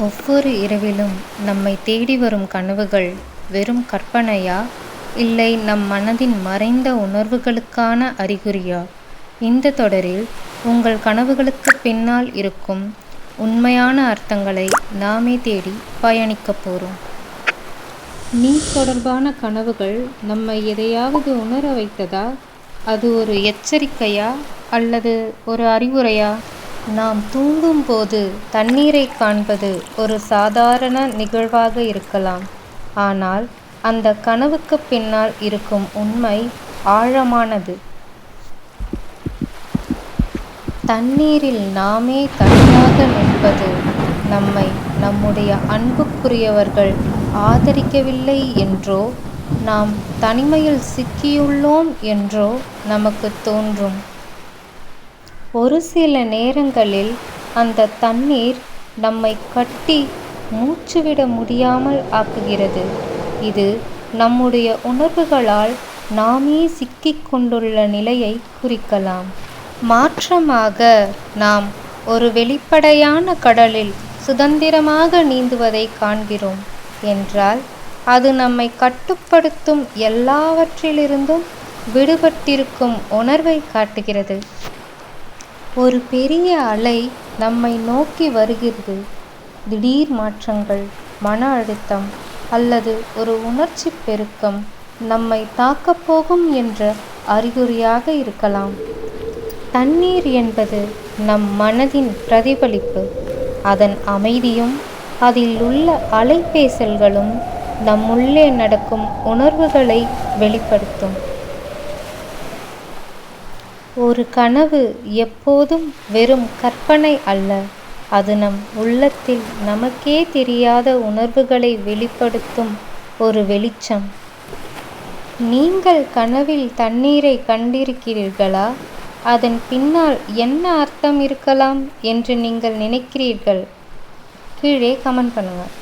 ஒவ்வொரு இரவிலும் நம்மை தேடி வரும் கனவுகள் வெறும் கற்பனையா? இல்லை நம் மனதின் மறைந்த உணர்வுகளுக்கான அறிகுறியா? இந்த தொடரில் உங்கள் கனவுகளுக்குப் பின்னால் இருக்கும் உண்மையான அர்த்தங்களை நாமே தேடி பயணிக்கப் போகிறோம் நீ தொடர்பான கனவுகள் நம்மை எதையாவது உணர வைத்ததா? அது ஒரு எச்சரிக்கையா அல்லது ஒரு அறிவுரையா? நாம் தூங்கும்போது தண்ணீரை காண்பது ஒரு சாதாரண நிகழ்வாக இருக்கலாம். ஆனால் அந்த கனவுக்கு பின்னால் இருக்கும் உண்மை ஆழமானது. தண்ணீரில் நாமே தனியாக நிற்பது நம்மை நம்முடைய அன்புக்குரியவர்கள் ஆதரிக்கவில்லை என்றோ நாம் தனிமையில் சிக்கியுள்ளோம் என்றோ நமக்கு தோன்றும். ஒரு சில நேரங்களில் அந்த தண்ணீர் நம்மை கட்டி மூச்சுவிட முடியாமல் ஆக்குகிறது. இது நம்முடைய உணர்வுகளால் நாமே சிக்கிக் கொண்டுள்ள நிலையை குறிக்கலாம். மாற்றமாக நாம் ஒரு வெளிப்படையான கடலில் சுதந்திரமாக நீந்துவதை காண்கிறோம் என்றால் அது நம்மை கட்டுப்படுத்தும் எல்லாவற்றிலிருந்தும் விடுபட்டிருக்கும் உணர்வை காட்டுகிறது. ஒரு பெரிய அலை நம்மை நோக்கி வருகிறது. திடீர் மாற்றங்கள் மன அழுத்தம் அல்லது ஒரு உணர்ச்சி பெருக்கம் நம்மை தாக்கப் போகும் என்ற அறிகுறியாக இருக்கலாம். தண்ணீர் என்பது நம் மனதின் பிரதிபலிப்பு. அதன் அமைதியும் அதில் உள்ள அலைபேசல்களும் நம்முள்ளே நடக்கும் உணர்வுகளை வெளிப்படுத்தும். ஒரு கனவு எப்போதும் வெறும் கற்பனை அல்ல. அது நம் உள்ளத்தில் நமக்கே தெரியாத உணர்வுகளை வெளிப்படுத்தும் ஒரு வெளிச்சம். நீங்கள் கனவில் தண்ணீரை கண்டிருக்கிறீர்களா? அதன் பின்னால் என்ன அர்த்தம் இருக்கலாம் என்று நீங்கள் நினைக்கிறீர்கள்? கீழே கமெண்ட் பண்ணுங்கள்